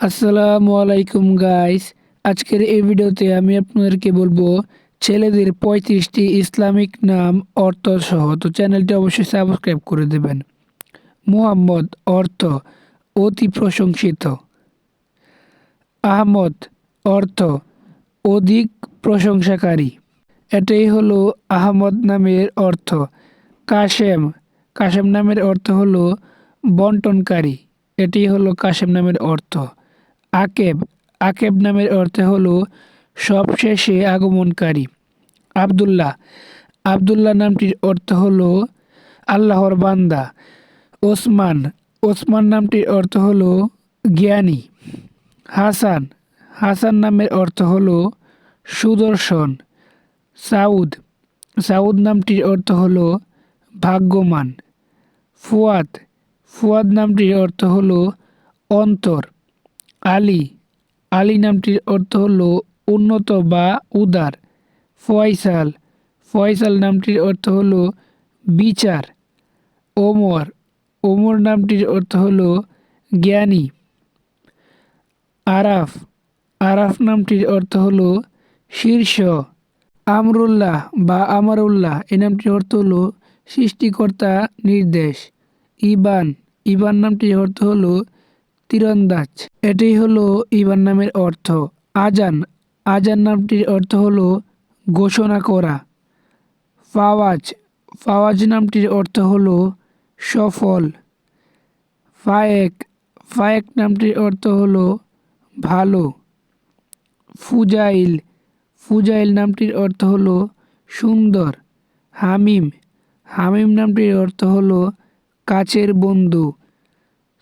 আসসালামু আলাইকুম গাইস আজকের এই ভিডিওতে আমি আপনাদেরকে বলব, ছেলেদের পঁয়ত্রিশটি ইসলামিক নাম অর্থ সহ তো চ্যানেলটি অবশ্যই সাবস্ক্রাইব করে দেবেন। মুহাম্মদ অর্থ, অতি প্রশংসিত। আহমদ অর্থ, অধিক প্রশংসাকারী। এটাই হলো আহমদ নামের অর্থ। কাশেম কাশেম নামের অর্থ হলো বন্টনকারী। এটি হলো কাশেম নামের অর্থ। আকেব আকেব নামের অর্থ হলো সবশেষে আগমনকারী। আব্দুল্লাহ আব্দুল্লাহ নামটির অর্থ হলো আল্লাহর বান্দা। ওসমান ওসমান নামটির অর্থ হলো জ্ঞানী। হাসান হাসান নামের অর্থ হলো সুদর্শন। সাউদ সাউদ নামটির অর্থ হলো ভাগ্যমান। ফুয়াদ ফুয়াদ নামটির অর্থ হলো অন্তর। আলী। আলী নামটির অর্থ হলো উন্নত বা উদার। ফয়সাল। ফয়সাল নামটির অর্থ হলো বিচার। ওমর। ওমর নামটির অর্থ হলো জ্ঞানী। আরাফ। আরাফ নামটির অর্থ হলো শীর্ষ। আমরুল্লাহ বা আমারুল্লাহ এই নামটির অর্থ হলো সৃষ্টিকর্তা নির্দেশ। ইবান। ইবান নামটির অর্থ হলো তীরন্দাজ। এটাই হলো ইবান নামের অর্থ। আজান। আজান নামটির অর্থ হলো ঘোষণা করা। ফাওয়াজ। ফাওয়াজ নামটির অর্থ হলো সফল। ফায়েক। ফায়েক নামটির অর্থ হলো ভালো। ফুজাইল। ফুজাইল নামটির অর্থ হলো সুন্দর। হামিম। হামিম নামটির অর্থ হলো কাছের বন্ধু।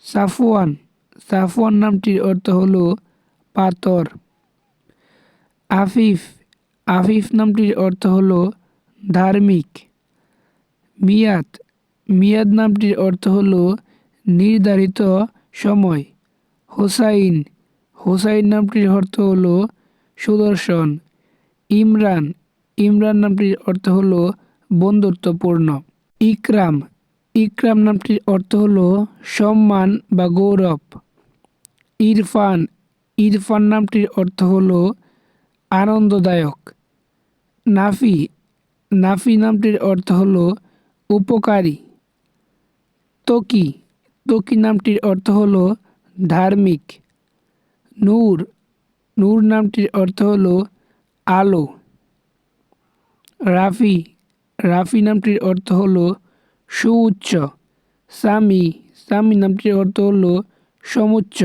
সাফওয়ান। সাফওয়ান নামটির অর্থ হলো পাথর। আফিফ আফিফ নামটির অর্থ হলো ধার্মিক। মিয়াদ মিয়াদ নামটির অর্থ হল নির্ধারিত সময়। হোসাইন হোসাইন নামটির অর্থ হলো সুদর্শন। ইমরান ইমরান নামটির অর্থ হল বন্ধুত্বপূর্ণ। ইকরাম ইকরাম নামটির অর্থ হল সম্মান বা গৌরব। ইরফান ইরফান নামটির অর্থ হলো আনন্দদায়ক। নাফি নাফি নামটির অর্থ হলো উপকারী। তকি তকি নামটির অর্থ হলো ধার্মিক। নূর নূর নামটির অর্থ হলো আলো। রাফি রাফি নামটির অর্থ হলো সুউচ্চ। সামি সামি নামটির অর্থ হলো সমুচ্চ।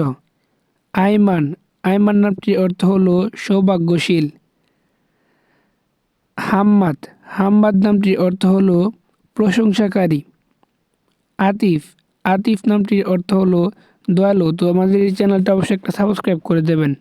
আইমান আয়মান নামটির অর্থ হলো সৌভাগ্যশীল। হাম্মাদ হাম্মাদ নামটির অর্থ হলো প্রশংসাকারী। আতিফ আতিফ নামটির অর্থ হলো দয়ালু। তো আমাদের এই চ্যানেলটা অবশ্যই একটা সাবস্ক্রাইব করে দেবেন।